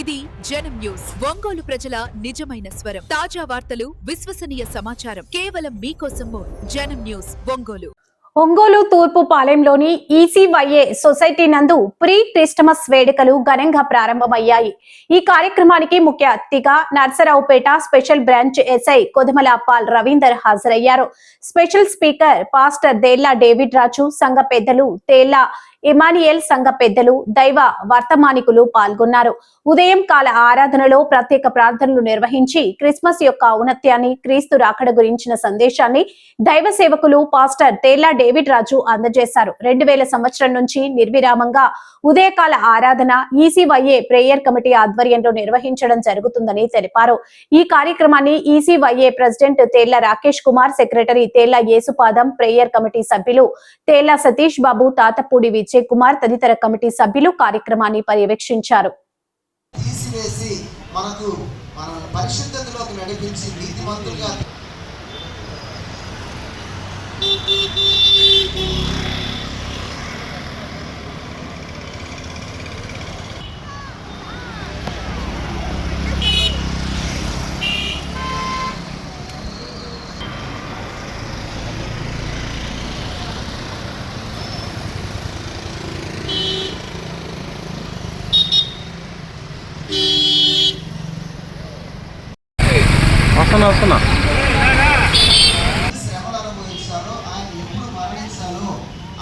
ఇది జనం న్యూస్. ఒంగోలు ప్రజల నిజమైన స్వరం. తాజా వార్తలు విశ్వసనీయ సమాచారం. కేవలం మీకోసం జనం న్యూస్ ఒంగోలు. ఒంగోలు తూర్పు పాలెంలోని ఈసీవైఏ సొసైటీ నందు ప్రీ క్రిస్టమస్ వేడుకలు ఘనంగా ప్రారంభమయ్యాయి. ఈ కార్యక్రమానికి ముఖ్య అతిథిగా Narasaraopet special branch SI Kodamala Paul Ravinder హాజరయ్యారు. Special speaker pastor Della David Raju సంఘ పెద్దలు తేళ్ళ ఇమానియల్ సంఘ పెద్దలు దైవ వర్తమానికులు పాల్గొన్నారు. ఉదయం కాల ఆరాధనలో ప్రత్యేక ప్రార్థనలు నిర్వహించి క్రిస్మస్ యొక్క ఔన్నత్యాన్ని క్రీస్తు రాకడ గురించిన సందేశాన్ని దైవ సేవకులు పాస్టర్ తేలా డేవిడ్ రాజు అందజేశారు. రెండు వేల సంవత్సరం నుంచి నిర్విరామంగా ఉదయకాల ఆరాధన ఈసీవైఏ ప్రేయర్ కమిటీ ఆధ్వర్యంలో నిర్వహించడం జరుగుతుందని తెలిపారు. ఈ కార్యక్రమాన్ని ECYA president Tella Rakesh Kumar secretary Tella Yesupadam prayer committee సభ్యులు తేళ్ళ సతీష్ బాబు తాతపూడి విజయ్ కుమార్ తదితర కమిటీ సభ్యులు కార్యక్రమాన్ని పర్యవేక్షించారు. తీసివేసి మనకు పరిశుద్ధతలోకి నడిపించి నీతిమంతులుగా వస్తున్నా వస్తున్నా శ్రమలు అనుభవించాలో ఆయన ఎప్పుడు మరణించాలో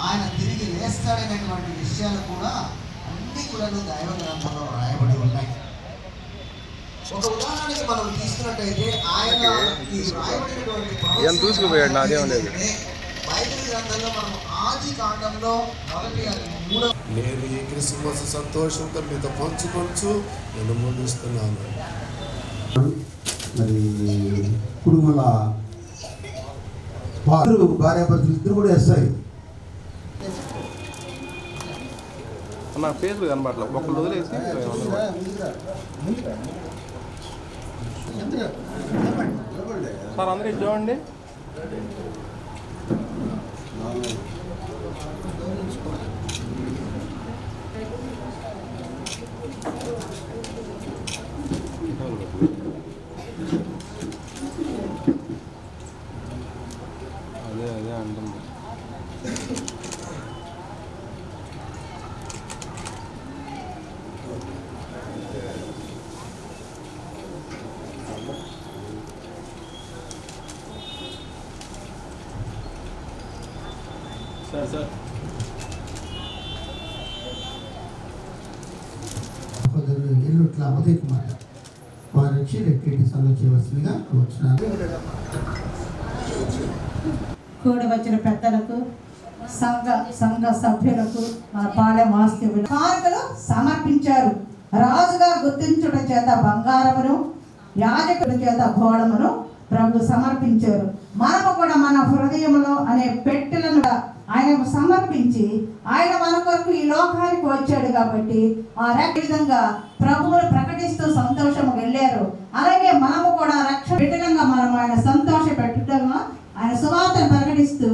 ఆయన తిరిగి లేస్తాడనేటువంటి విషయాలు కూడా అన్ని కూడా దైవ గ్రంథంలో రాయబడి ఉన్నాయి ఒక ఉదాహరణకి మనం తీసుకున్నట్టయితే ఆయన ఈ రాయబడినటువంటి దూసుకుపోయాడు, నాదేం మూడవ నేను ఈ క్రిస్మస్ సంతోషంతో మీతో పంచుకొంచు నేను ముగిస్తున్నాను. మరి కుటుంబాల వారు భార్యాభర్తలు ఇద్దరు కూడా నా ఒకళ్ళు వదిలేసి సార్ అందరూ చూడండి. అదే అదే అంటుంది సార్ సార్ సోదరుడు ఎల్లుట్ల ఉదయ్ కుమార్ వారు వచ్చి రెక్టిటీ సభలో చేయవలసిందిగా వచ్చినారు కూడి వచ్చిన పెద్దలకు సంఘ సంఘ సభ్యులకు మన పాలెం ఆస్తి కానుకలు సమర్పించారు. రాజుగా గుర్తించుట చేత బంగారమును యాజకుల చేత ఘోళమును ప్రభు సమర్పించారు. మనము కూడా మన హృదయంలో అనే పెట్టెలను ఆయన సమర్పించి ఆయన మన కొరకు ఈ లోకానికి వచ్చాడు కాబట్టి ఆ రక్ష విధంగా ప్రభువును ప్రకటిస్తూ సంతోషం వెళ్ళారు. అలాగే మనము కూడా రక్ష విధంగా మనం ఆయన సంతోష పెట్టడంగా ఆయన సువార్తను ప్రకటిస్తూ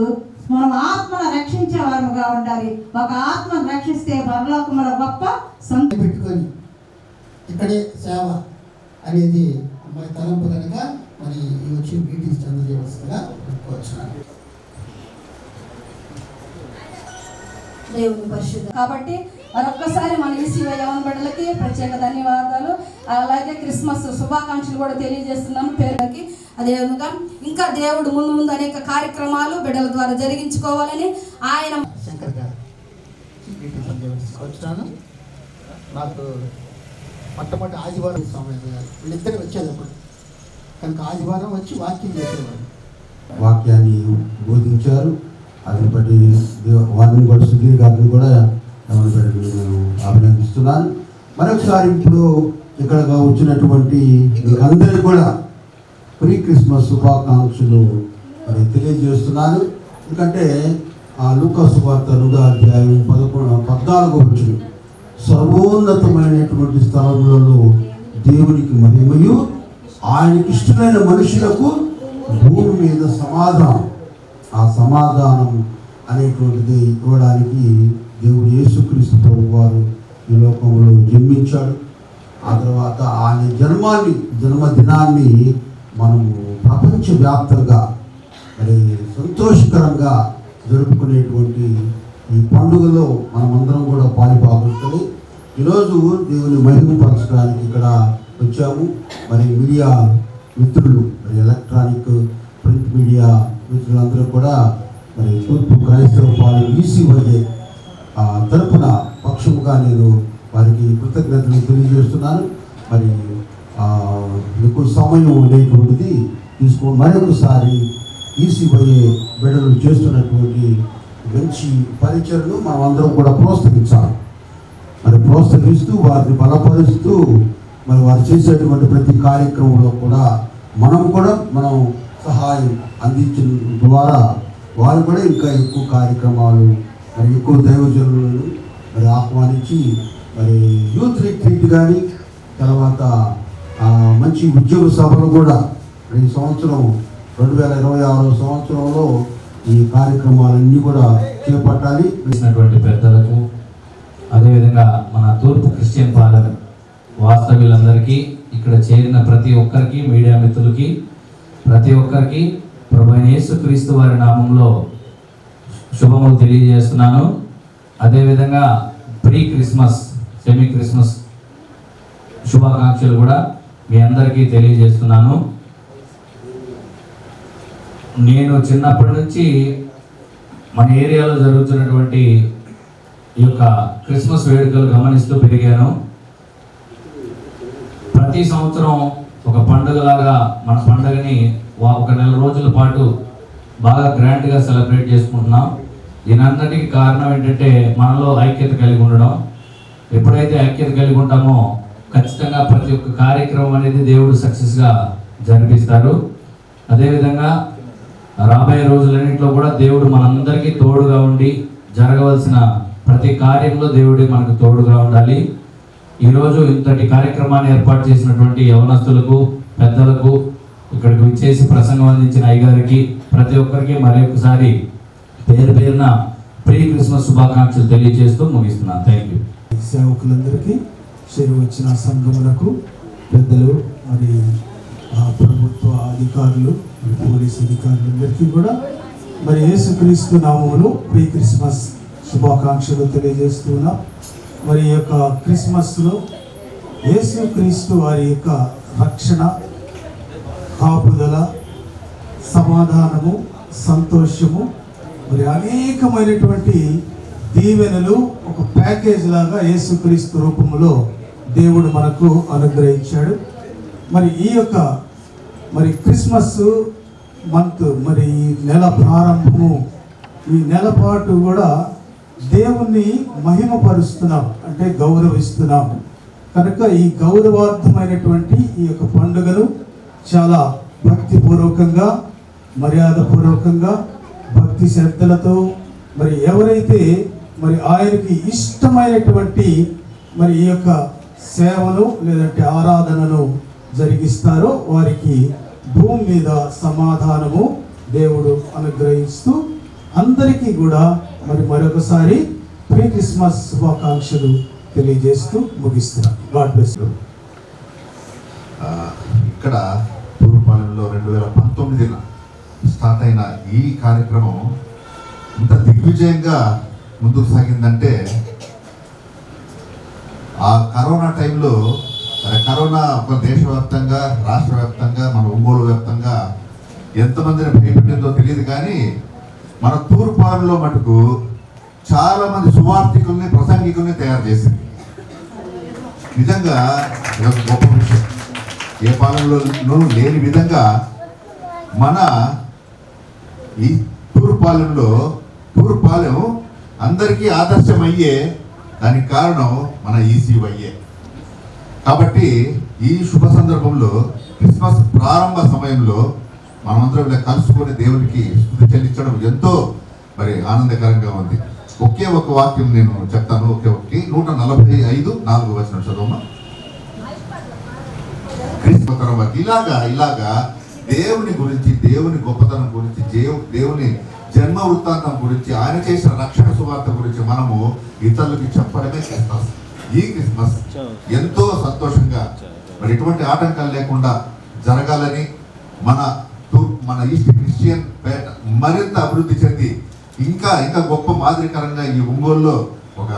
మనం ఆత్మను రక్షించే వారముగా ఉండాలి. ఒక ఆత్మను రక్షిస్తే పరలోకములో గొప్ప సంత పెట్టుకొని ఇక్కడే సేవ అనేది తలంపు కనుక మరి వచ్చి మీటింగ్స్ అందజేయవలసిందిగా వచ్చినారు దేవుని పరిశుద్ధ. కాబట్టి మరొక్కసారి మన ఈసీవై యవన బిడ్డలకి ప్రత్యేక ధన్యవాదాలు. అలాగే క్రిస్మస్ శుభాకాంక్షలు కూడా తెలియజేస్తున్నాను పేరుకి. అదేవిధంగా ఇంకా దేవుడు ముందు ముందు అనేక కార్యక్రమాలు బిడ్డల ద్వారా జరిగించుకోవాలని ఆయన శంకర్ గారు వచ్చినాను నాకు మొట్టమొదటి ఆదివారం సమయం వీళ్ళిద్దరు వచ్చేటప్పుడు. కనుక ఆదివారం వచ్చి వాక్యం చేసేవారు. వాక్యాన్ని బోధించారు. అతని బట్టి వారిని కూడా సుధీర్ గారిని కూడా బట్టి నేను అభినందిస్తున్నాను. మరొకసారి ఇప్పుడు ఇక్కడ వచ్చినటువంటి అందరికీ కూడా ప్రీ క్రిస్మస్ శుభాకాంక్షలు మరి తెలియజేస్తున్నాను. ఎందుకంటే ఆ లూకా సువార్త రెండో అధ్యాయం పదకొండు పద్నాలుగు వచ్చిన సర్వోన్నతమైనటువంటి స్థలములలో దేవునికి మహిమయు ఆయనకి ఇష్టమైన మనుషులకు భూమి మీద సమాధానం. ఆ సమాధానం అనేటువంటిది ఇవ్వడానికి దేవుడు యేసుక్రీస్తు ప్రభు వారు ఈ లోకంలో జన్మించాడు. ఆ తర్వాత ఆయన జన్మాన్ని జన్మదినాన్ని మనము ప్రపంచవ్యాప్తంగా మరి సంతోషకరంగా జరుపుకునేటువంటి ఈ పండుగలో మనమందరం కూడా పాలుపాగుతుంది ఈరోజు దేవుని మహిమపరచడానికి ఇక్కడ వచ్చాము. మరి మీడియా మిత్రులు మరి ఎలక్ట్రానిక్ ప్రింట్ మీడియా మిత్రులందరూ కూడా మరి తూర్పు క్రైస్తవ పాలు ఈసీవైఏ తరపున పక్షముగా నేను వారికి కృతజ్ఞతలు తెలియజేస్తున్నాను. మరి ఎక్కువ సమయం లేటువంటిది తీసుకో మరొకసారి ఈసీవైఏ బిడ్డలు చేస్తున్నటువంటి మంచి పరిచయను మనం అందరం కూడా ప్రోత్సహించాలి. మరి ప్రోత్సహిస్తూ వారిని బలపరుస్తూ మరి వారు చేసేటువంటి ప్రతి కార్యక్రమంలో కూడా మనం కూడా మనం సహాయం అందించిన ద్వారా వారు కూడా ఇంకా ఎక్కువ కార్యక్రమాలు మరి ఎక్కువ దైవజనులను మరి ఆహ్వానించి మరి యూత్ రిట్రీట్ కానీ తర్వాత మంచి ఉద్యోగ సభలు కూడా ఈ సంవత్సరం రెండు వేల ఇరవై ఆరో సంవత్సరంలో ఈ కార్యక్రమాలన్నీ కూడా చేపట్టాలి. చేసినటువంటి పెద్దలకు అదేవిధంగా మన తూర్పు క్రిస్టియన్ పాలన వాస్తవ్యులందరికీ ఇక్కడ చేరిన ప్రతి ఒక్కరికి మీడియా మిత్రులకి ప్రతి ఒక్కరికి ప్రభు యేసుక్రీస్తు వారి నామంలో శుభములు తెలియజేస్తున్నాను. అదేవిధంగా ప్రీ క్రిస్మస్ సెమీ క్రిస్మస్ శుభాకాంక్షలు కూడా మీ అందరికీ తెలియజేస్తున్నాను. నేను చిన్నప్పటి నుంచి మన ఏరియాలో జరుగుతున్నటువంటి ఈ యొక్క క్రిస్మస్ వేడుకలు గమనిస్తూ పెరిగాను. ప్రతి సంవత్సరం ఒక పండుగలాగా మన పండుగని ఒక నెల రోజుల పాటు బాగా గ్రాండ్గా సెలబ్రేట్ చేసుకుంటున్నాం. దీనంతటికి కారణం ఏంటంటే మనలో ఐక్యత కలిగి ఉండడం. ఎప్పుడైతే ఐక్యత కలిగి ఉంటామో ఖచ్చితంగా ప్రతి ఒక్క కార్యక్రమం అనేది దేవుడు సక్సెస్గా జరిపిస్తారు అదేవిధంగా రాబోయే రోజులన్నింటిలో కూడా దేవుడు మనందరికీ తోడుగా ఉండి జరగవలసిన ప్రతి కార్యంలో దేవుడి మనకు తోడుగా ఉండాలి. ఈరోజు ఇంతటి కార్యక్రమాన్ని ఏర్పాటు చేసినటువంటి యవనస్తులకు పెద్దలకు ఇక్కడికి విచ్చేసి ప్రసంగం అందించిన అయ్యగారికి ప్రతి ఒక్కరికి మరి ఒకసారి పేరు పేరున ప్రీ క్రిస్మస్ శుభాకాంక్షలు తెలియజేస్తూ ముగిస్తున్నాను. థ్యాంక్ యూ సేవకులందరికీ చేరి వచ్చిన సంఘములకు పెద్దలు మరి ప్రభుత్వ అధికారులు పోలీస్ పోలీస్ అధికారులందరికీ కూడా మరి యేసుక్రీస్తు నామములు ప్రీ క్రిస్మస్ శుభాకాంక్షలు తెలియజేస్తున్నా మరి ఈ యొక్క క్రిస్మస్లో యేసుక్రీస్తు వారి యొక్క రక్షణ కాపుదల సమాధానము సంతోషము మరి అనేకమైనటువంటి దీవెనలు ఒక ప్యాకేజ్ లాగా యేసుక్రీస్తు రూపంలో దేవుడు మనకు అనుగ్రహించాడు. మరి ఈ యొక్క మరి క్రిస్మస్ మంత్ మరి ఈ నెల ప్రారంభము ఈ నెల పాటు కూడా దేవుణ్ణి మహిమపరుస్తున్నాం అంటే గౌరవిస్తున్నాం కనుక ఈ గౌరవార్థమైనటువంటి ఈ యొక్క పండుగను చాలా భక్తిపూర్వకంగా మర్యాదపూర్వకంగా భక్తి శ్రద్ధలతో మరి ఎవరైతే మరి ఆయనకి ఇష్టమైనటువంటి మరి ఈ యొక్క సేవను లేదంటే ఆరాధనను జరిగిస్తారో వారికి భూమి మీద సమాధానము దేవుడు అనుగ్రహిస్తూ అందరికీ కూడా మరి మరొకసారి ప్రీ క్రిస్మస్ శుభాకాంక్షలు తెలియజేస్తూ ముగిస్తున్నాం. గాడ్ బ్లెస్ ఇక్కడ తూర్పాలెంలో రెండు వేల పంతొమ్మిదిన స్టార్ట్ అయిన ఈ కార్యక్రమం ఇంత దిగ్విజయంగా ముందుకు సాగిందంటే ఆ కరోనా టైంలో కరోనా ఒక దేశవ్యాప్తంగా రాష్ట్ర వ్యాప్తంగా మన ఒంగోలు వ్యాప్తంగా ఎంతమందిని భయపెట్టిందో తెలియదు కానీ మన తూర్పాలెంలో మటుకు చాలా మంది సువార్థికుల్ని ప్రసంగికుల్ని తయారు చేసింది. నిజంగా గొప్ప విషయం. ఏ పాలెంలోనూ లేని విధంగా మన ఈ తూర్పాలెంలో తూర్పాలెం అందరికీ ఆదర్శమయ్యే దానికి కారణం మన ఈసీవయ్యే కాబట్టి ఈ శుభ సందర్భంలో క్రిస్మస్ ప్రారంభ సమయంలో మనమందరం ఇలా కలుసుకొని దేవునికి స్థుతి చెల్లించడం ఎంతో మరి ఆనందకరంగా ఉంది. ఒకే ఒక వాక్యం నేను చెప్తాను. ఒకే ఒకటి. నూట నలభై ఐదు నాలుగు వచ్చిన చదువు క్రీస్తు తర్వాత ఇలాగా ఇలాగా దేవుని గురించి దేవుని గొప్పతనం గురించి దేవు- దేవుని జన్మ వృత్తాంతం గురించి ఆయన చేసిన రక్షణ సువార్త గురించి మనము ఇతరులకి చెప్పడమే చేస్తాం ఈ క్రిస్మస్ ఎంతో సంతోషంగా మరి ఎటువంటి ఆటంకాలు లేకుండా జరగాలని మన టు మన ఈస్ట్ క్రిస్టియన్ పేట మరింత అభివృద్ధి చెంది ఇంకా ఇంకా గొప్ప మాదిరికరంగా ఈ ఒంగోలులో ఒక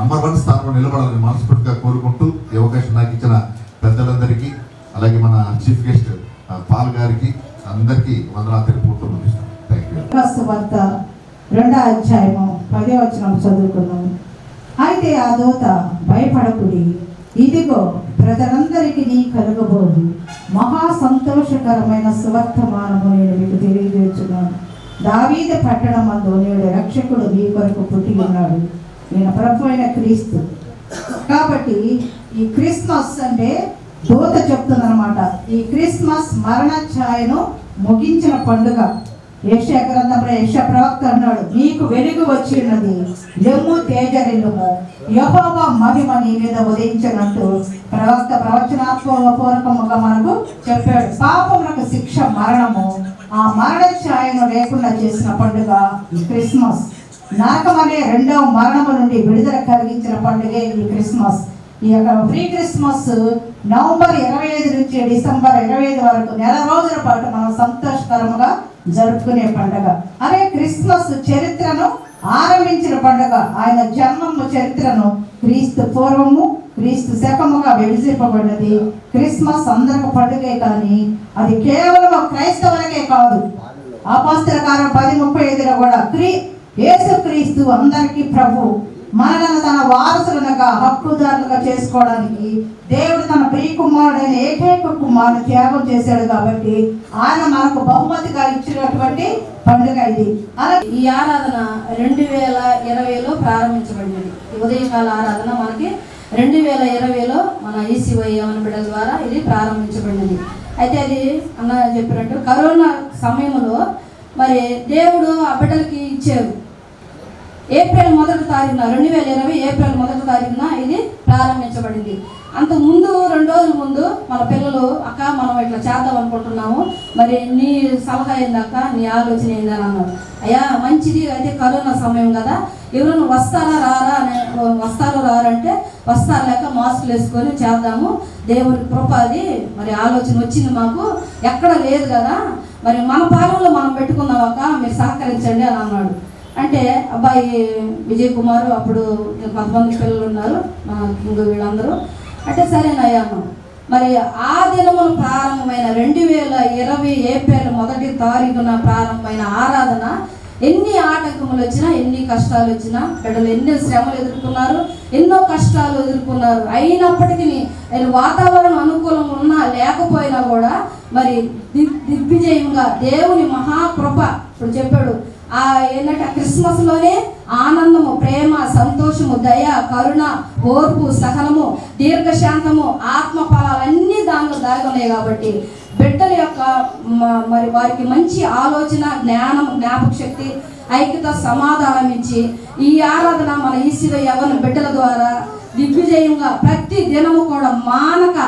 నంబర్ వన్ స్థానంలో నిలబడాలని మనస్ఫూర్తిగా కోరుకుంటూ ఈ అవకాశం నాకు ఇచ్చిన పెద్దలందరికీ అలాగే మన చీఫ్ గెస్ట్ పాల్ గారికి అందరికీ వందనా తెలుపుకుంటూ థ్యాంక్ యూ రెండో అధ్యాయము పదే వచ్చిన చదువుకున్నాము. అయితే ఆ దూత భయపడకుడి ఇదిగో ప్రజలందరికీ నీ కలుగబోదు. మహా సంతోషకరమైన సువర్తమానము నేను మీకు తెలియజేస్తున్నాను. దావీద పట్టణం అందు నేడు రక్షకుడు మీ కొరకు పుట్టి ఉన్నాడు. నేను ప్రభు అయిన క్రీస్తు. కాబట్టి ఈ క్రిస్మస్ అంటే దూత చెప్తుందన్నమాట. ఈ క్రిస్మస్ మరణ ఛాయను ముగించిన పండుగ. యక్ష గ్రంథంలో యక్ష ప్రవక్త అన్నాడు నీకు వెలుగు వచ్చినది. ఎమ్ము తేజరిల్లుము యహోవ మహిమ నీ మీద ఉదయించినట్టు ప్రవక్త ప్రవచనాత్మ పూర్వకముగా మనకు చెప్పాడు. పాపములకు శిక్ష మరణము. ఆ మరణ ఛాయను లేకుండా చేసిన పండుగ క్రిస్మస్. నరకం అనే రెండవ మరణము నుండి విడుదల కలిగించిన పండుగే ఈ క్రిస్మస్. ఈ యొక్క ప్రీ క్రిస్మస్ నవంబర్ ఇరవై ఐదు నుంచి డిసెంబర్ ఇరవై ఐదు వరకు నెల రోజుల పాటు మనం సంతోషకరముగా జరుపుకునే పండుగ. అదే క్రిస్మస్ చరిత్రను ఆరంభించిన పండుగ. ఆయన జన్మము చరిత్రను క్రీస్తు పూర్వము క్రీస్తు శకముగా విభజింపబడినది. క్రిస్మస్ అందరికి పండుగే కానీ అది కేవలం క్రైస్తవులకే కాదు. అపాస్తుల కాలం పది ముప్పై ఐదులో కూడా క్రీ యేసు క్రీస్తు అందరికీ ప్రభు. మనలను తన వారసులుగా హక్కుదారులుగా చేసుకోవడానికి దేవుడు తన ప్రియ కుమారుడైన ఏకైక కుమారుడు త్యాగం చేశాడు కాబట్టి ఆయన మనకు బహుమతిగా ఇచ్చినటువంటి పండుగ ఇది. అలాగే ఈ ఆరాధన రెండు వేల ఇరవైలో ప్రారంభించబడింది. ఉదయకాల ఆరాధన మనకి రెండు వేల ఇరవైలో మన ఈసీవై యవన బిడ్డల ద్వారా ఇది ప్రారంభించబడింది. అయితే అది అన్న చెప్పినట్టు కరోనా సమయంలో మరి దేవుడు ఆ బిడ్డలకి ఇచ్చారు. ఏప్రిల్ మొదటి తారీఖున రెండు వేల ఇరవై ఏప్రిల్ మొదటి తారీఖున ఇది ప్రారంభించబడింది. అంత ముందు రెండు రోజుల ముందు మన పిల్లలు అక్క మనం ఇట్లా చేద్దాం అనుకుంటున్నాము. మరి నీ సలహా ఏందక్క నీ ఆలోచన ఏందని అన్నారు. అయ్యా మంచిది. అయితే కరోనా సమయం కదా. ఎవరైనా వస్తారా రారా అని వస్తారో రారంటే వస్తారు. లేక మాస్కులు వేసుకొని చేద్దాము. దేవుని కృప అది. మరి ఆలోచన వచ్చింది మాకు. ఎక్కడ లేదు కదా. మరి మన పాలనలో మనం పెట్టుకుందాం అక్క. మీరు సహకరించండి అని అన్నాడు. అంటే అబ్బాయి విజయ్ కుమార్ అప్పుడు కొంతమంది పిల్లలు ఉన్నారు మా కింగ్ వీళ్ళందరూ. అంటే సరేనయ్యా అన్నాం మరి ఆ దినమున ప్రారంభమైన రెండు వేల ఇరవై ఏప్రిల్ మొదటి తారీఖున ప్రారంభమైన ఆరాధన ఎన్ని ఆటంకములు వచ్చినా ఎన్ని కష్టాలు వచ్చినా బిడ్డలు ఎన్ని శ్రమలు ఎదుర్కొన్నారు ఎన్నో కష్టాలు ఎదుర్కొన్నారు. అయినప్పటికీ నేను వాతావరణం అనుకూలం ఉన్నా లేకపోయినా కూడా మరి దిగ్విజయంగా దేవుని మహాకృప ఇప్పుడు చెప్పాడు ఆ ఏంటంటే క్రిస్మస్లోనే ఆనందము ప్రేమ సంతోషము దయ కరుణ ఓర్పు సహనము దీర్ఘశాంతము ఆత్మ ఫలాలన్నీ దానిలో దాగి కాబట్టి బిడ్డల యొక్క మరి వారికి మంచి ఆలోచన జ్ఞానం జ్ఞాపక శక్తి ఐక్యత సమాధానం ఇచ్చి ఈ ఆరాధన మన ఈశ్వర యవన బిడ్డల ద్వారా దిగ్విజయంగా ప్రతి దినము కూడా మానక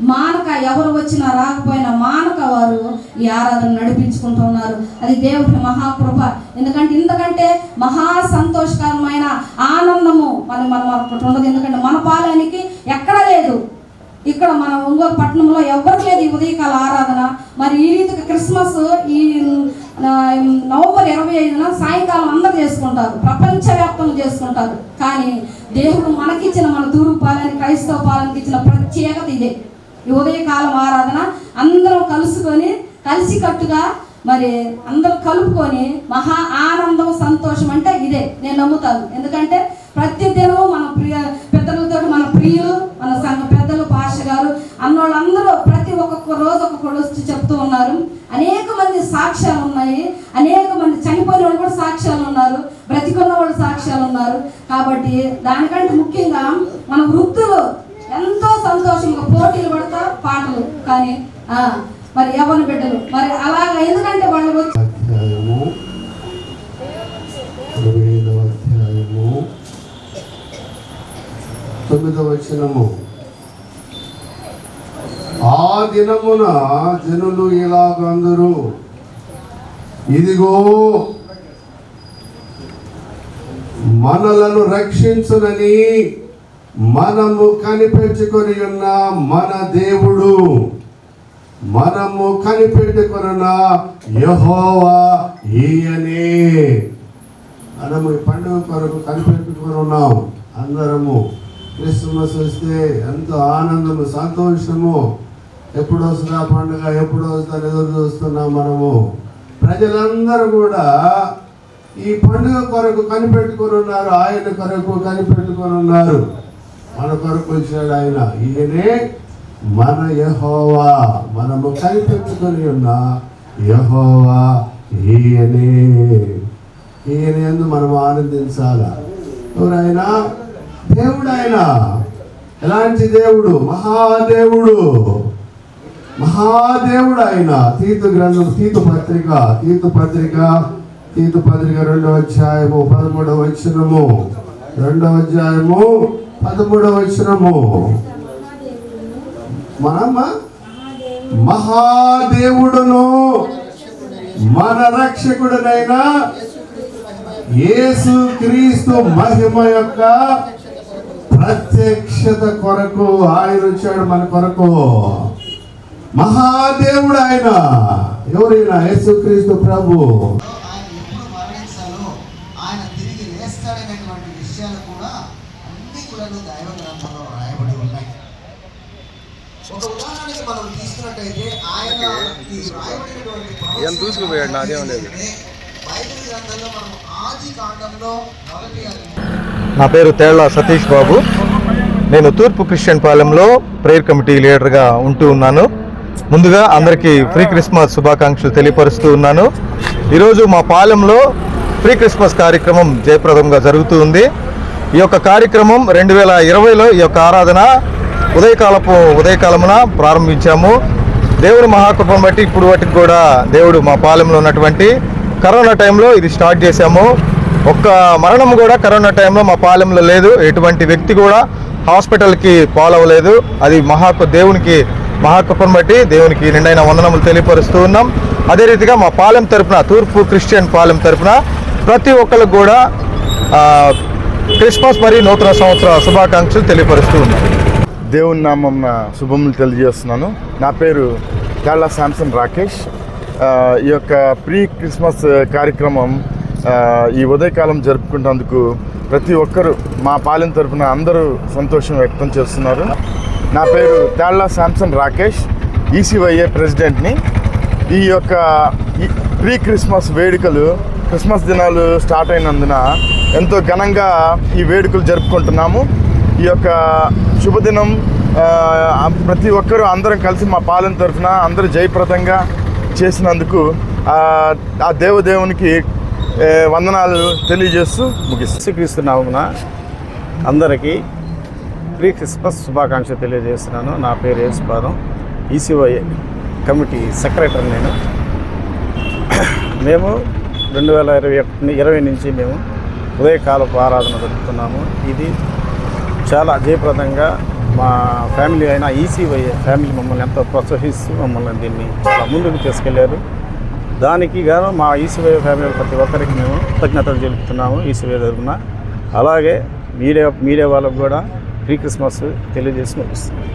మానక ఎవరు వచ్చినా రాకపోయినా మానక వారు ఈ ఆరాధన నడిపించుకుంటున్నారు. అది దేవుడి మహాకృప. ఎందుకంటే ఇంతకంటే మహా సంతోషకరమైన ఆనందము మనం మనం అక్కడ ఉండదు. ఎందుకంటే మన పాలనకి ఎక్కడ లేదు. ఇక్కడ మన ఒంగోలు పట్టణంలో ఎవరు లేదు ఈ ఉదయకాల ఆరాధన. మరి ఈ రీతికి క్రిస్మస్ ఈ నవంబర్ ఇరవై ఐదున సాయంకాలం అందరూ చేసుకుంటారు. ప్రపంచవ్యాప్తంగా చేసుకుంటారు. కానీ దేవుడు మనకిచ్చిన మన తూర్పు పాలన క్రైస్తవ పాలనకి ఇచ్చిన ప్రత్యేకత ఇదే. ఉదయకాలం ఆరాధన అందరం కలుసుకొని కలిసికట్టుగా మరి అందరూ కలుపుకొని మహా ఆనందం సంతోషం అంటే ఇదే. నేను నమ్ముతాను. ఎందుకంటే ప్రతి దినము మన ప్రియ పెద్దలతో మన ప్రియులు మన సంఘ పెద్దలు పాష గారు అన్నోళ్ళందరూ ప్రతి ఒక్కొక్క రోజు ఒక్కొక్కరు వచ్చి చెప్తూ ఉన్నారు. అనేక మంది సాక్ష్యాలు ఉన్నాయి. అనేక మంది చనిపోయిన వాళ్ళు కూడా సాక్ష్యాలు ఉన్నారు. బ్రతికున్న వాళ్ళు సాక్ష్యాలు ఉన్నారు. కాబట్టి దానికంటే ముఖ్యంగా మన వృద్ధులు ఎంతో సంతోషంగా పోటీలు పడతా పాటలు. కానీ ఆ, మరి యవన బిడ్డలు. మరి అలాగ ఎందుకంటే వాళ్ళు వచ్చి అధ్యాయము ఇరవై తొమ్మిదవ వచనము. ఆ దినమున జనులు ఇలాగందరూ ఇదిగో మనలను రక్షించునని మనము కనిపెట్టుకొని ఉన్న మన దేవుడు. మనము కనిపెట్టుకున్న యహోవా ఈయనే. మనము ఈ పండుగ కొరకు కనిపెట్టుకొని ఉన్నాం అందరము క్రిస్మస్ వస్తే ఎంతో ఆనందము సంతోషము. ఎప్పుడు వస్తుందా పండుగ? ఎప్పుడు వస్తుందా? ఎదురు చూస్తున్నాం మనము. ప్రజలందరూ కూడా ఈ పండుగ కొరకు కనిపెట్టుకొని ఉన్నారు. ఆయన కొరకు కనిపెట్టుకొని ఉన్నారు. మన కొరకు వచ్చినాడు ఆయన. ఈయనే మన యహోవా. మనము కనిపెట్టుకొని ఉన్న యహోవా ఈయనే. ఈయన ఎందు మనం ఆనందించాలా? ఎవరైనా? దేవుడు ఆయన ఎలాంటి దేవుడు? మహాదేవుడు. మహాదేవుడు ఆయన తీతు గ్రంథం తీతు పత్రిక తీతు పత్రిక తీతు పత్రిక రెండవ అధ్యాయము పదమూడవ వచ్చినము రెండవ అధ్యాయము పదమూడవ వచనము. మనమ్మ మహాదేవుడును మన రక్షకుడునైన యేసు క్రీస్తు మహిమ యొక్క ప్రత్యక్షత కొరకు ఆయన వచ్చాడు మన కొరకు. మహాదేవుడు ఆయన. ఎవరైనా యేసుక్రీస్తు ప్రభు. ఆయన ఆయన తిరిగి లేస్తాడనేటువంటి విషయాలు కూడా అన్ని కూడా దైవ గ్రంథంలో రాయబడి ఉన్నాయి. ఒక ఉదాహరణకి మనం తీసుకున్నట్టయితే ఆయన ఈ రాయబడినటువంటి ప్రవచనాలు ఎంత దూసుకుపోయాడు, నాదేం లేదు. ఏంటంటే బైబిల్ గ్రంథంలో మనం ఆది కాండంలో మొదటి నా పేరు తేళ్ళ సతీష్ బాబు. నేను తూర్పు క్రిస్టియన్ పాలెంలో ప్రేయర్ కమిటీ లీడర్గా ఉంటూ ఉన్నాను. ముందుగా అందరికీ ఫ్రీ క్రిస్మస్ శుభాకాంక్షలు తెలియపరుస్తూ ఉన్నాను. ఈరోజు మా పాలెంలో ఫ్రీ క్రిస్మస్ కార్యక్రమం జయప్రదంగా జరుగుతూ ఉంది. ఈ యొక్క కార్యక్రమం రెండు వేల ఇరవైలో ఈ యొక్క ఆరాధన ఉదయకాలపు ఉదయకాలమున ప్రారంభించాము. దేవుడి మహాకృపను బట్టి ఇప్పుడు వాటికి కూడా దేవుడు మా పాలెంలో ఉన్నటువంటి కరోనా టైంలో ఇది స్టార్ట్ చేశాము. ఒక్క మరణం కూడా కరోనా టైంలో మా పాలెంలో లేదు. ఎటువంటి వ్యక్తి కూడా హాస్పిటల్కి పాలవలేదు అది మహాకు దేవునికి మహాకృపను బట్టి దేవునికి నిండైన వందనములు తెలియపరుస్తూ ఉన్నాం. అదే రీతిగా మా పాలెం తరపున తూర్పు క్రిస్టియన్ పాలెం తరపున ప్రతి ఒక్కరికి కూడా క్రిస్మస్ మరియు నూతన సంవత్సర శుభాకాంక్షలు తెలియపరుస్తూ ఉన్నాం. దేవుని నామం శుభములు తెలియజేస్తున్నాను. నా పేరు కాళ్ళ శాంసన్ రాకేష్. ఈ యొక్క ప్రీ క్రిస్మస్ కార్యక్రమం ఈ ఉదయకాలం జరుపుకుంటేందుకు ప్రతి ఒక్కరు మా పాలెం తరపున అందరూ సంతోషం వ్యక్తం చేస్తున్నారు. నా పేరు తాళ్ళ శాంసన్ రాకేష్ ఈసీవైఏ ప్రెసిడెంట్ని. ఈ యొక్క ఈ ప్రీ క్రిస్మస్ వేడుకలు క్రిస్మస్ దినాలు స్టార్ట్ అయినందున ఎంతో ఘనంగా ఈ వేడుకలు జరుపుకుంటున్నాము. ఈ యొక్క శుభదినం ప్రతి ఒక్కరూ అందరం కలిసి మా పాలన తరఫున అందరూ జయప్రదంగా చేసినందుకు ఆ, దేవదేవునికి వందనాలు తెలియజేస్తూ ముగిస్తాను అందరికీ ప్రీ క్రిస్మస్ శుభాకాంక్షలు తెలియజేస్తున్నాను. నా పేరు యేసుపాదం. ఈసీవై కమిటీ సెక్రటరీ నేను. మేము రెండు వేల ఇరవై ఒకటి ఇరవై నుంచి మేము ఉదయకాలపు ఆరాధన జరుపుతున్నాము. ఇది చాలా జయప్రదంగా మా ఫ్యామిలీ అయిన ఈసీవై ఫ్యామిలీ మమ్మల్ని ఎంతో ప్రోత్సహిస్తూ మమ్మల్ని దీన్ని చాలా ముందుకు తీసుకెళ్ళారు. దానికి గాను మా ఈసీవై ఫ్యామిలీ ప్రతి ఒక్కరికి మేము కృతజ్ఞతలు తెలుపుతున్నాము ఈసీవై తరఫున. అలాగే మీడియా మీడియా వాళ్ళకు కూడా ప్రీ క్రిస్మస్ తెలియజేసి ముగిస్తుంది